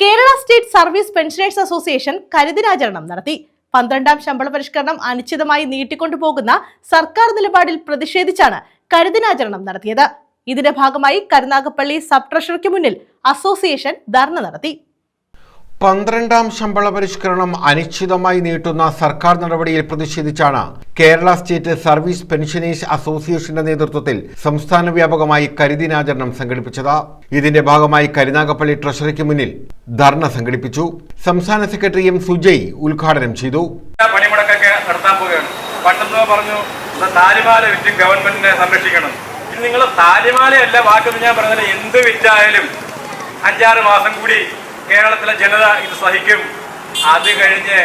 Kerala state service pensioners association കരുതിനാചരണം നടത്തി. പന്ത്രണ്ടാം ശമ്പള പരിഷ്കരണം അനിശ്ചിതമായി നീട്ടിക്കൊണ്ടുപോകുന്ന സർക്കാർ നിലപാടിൽ പ്രതിഷേധിച്ചാണ് കരുതിനാചരണം നടത്തിയത്. ഇതിന്റെ ഭാഗമായി കരുനാഗപ്പള്ളി സബ് ട്രഷറിക്ക് മുന്നിൽ അസോസിയേഷൻ ധർണ നടത്തി. പന്ത്രണ്ടാം ശമ്പള പരിഷ്കരണം അനിശ്ചിതമായി നീട്ടുന്ന സർക്കാർ നടപടിയിൽ പ്രതിഷേധിച്ചാണ് കേരള സ്റ്റേറ്റ് സർവീസ് പെൻഷനേഴ്സ് അസോസിയേഷന്റെ നേതൃത്വത്തിൽ സംസ്ഥാന വ്യാപകമായി കരിദിനാചരണം സംഘടിപ്പിച്ചത്. ഇതിന്റെ ഭാഗമായി കരുനാഗപ്പള്ളി ട്രഷറിക്ക് മുന്നിൽ ധർണ സംഘടിപ്പിച്ചു. സംസ്ഥാന സെക്രട്ടറി എം സുജയ് ഉദ്ഘാടനം ചെയ്തു. പറഞ്ഞു "ഇത് താലിമാല വിറ്റ് ഗവൺമെന്റിനെ സംരക്ഷിക്കണം. നിങ്ങൾ ഞാൻ പറഞ്ഞത് എന്ത് വിറ്റായാലും അഞ്ചാറ് മാസം കൂടി കേരളത്തിലെ ജനത ഇത് സഹിക്കും. അത് കഴിഞ്ഞ്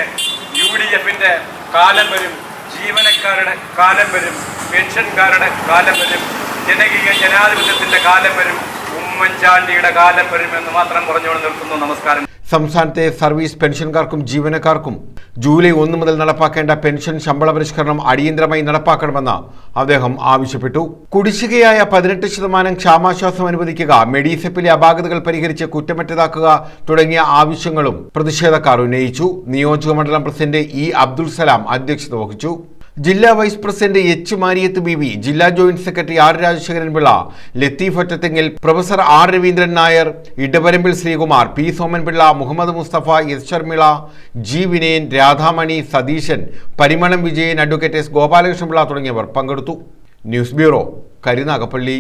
യു ഡി എഫിന്റെ കാലം വരും ജീവനക്കാരുടെ കാലം വരും പെൻഷൻകാരുടെ കാലം വരും ജനകീയ ജനാധിപത്യത്തിന്റെ കാലം വരും ഉമ്മൻചാണ്ടിയുടെ കാലം വരും എന്ന് മാത്രം പറഞ്ഞുകൊണ്ട് നിർത്തുന്നു നമസ്കാരം. സംസ്ഥാനത്തെ സർവീസ് പെൻഷൻകാർക്കും ജീവനക്കാർക്കും ജൂലൈ ഒന്ന് മുതൽ നടപ്പാക്കേണ്ട പെൻഷൻ ശമ്പള പരിഷ്കരണം അടിയന്തരമായി നടപ്പാക്കണമെന്ന് അദ്ദേഹം ആവശ്യപ്പെട്ടു. കുടിശ്ശികയായ പതിനെട്ട് ശതമാനം ക്ഷാമാശ്വാസം അനുവദിക്കുക മെഡിസെപ്പിലെ അപാകതകൾ പരിഹരിച്ച് കുറ്റമറ്റതാക്കുക തുടങ്ങിയ ആവശ്യങ്ങളും പ്രതിഷേധക്കാർ ഉന്നയിച്ചു. നിയോജക മണ്ഡലം പ്രസിഡന്റ് ഇ അബ്ദുൽ സലാം അധ്യക്ഷത വഹിച്ചു. ജില്ലാ vice president H Mariyath B V ജില്ലാ joint secretary R Rajasekharan Pillai Latheef Ottathengil professor R Raveendran Nair Edavarambil Sreekumar P Somanpillai Muhammad Musthafa S Sharmila G Vinayan Radhamani Satheesan Parimalam Vijayan advocate S Gopalakrishnapillai തുടങ്ങിയവർ പങ്കെടുത്തു. News bureau Karunagappally.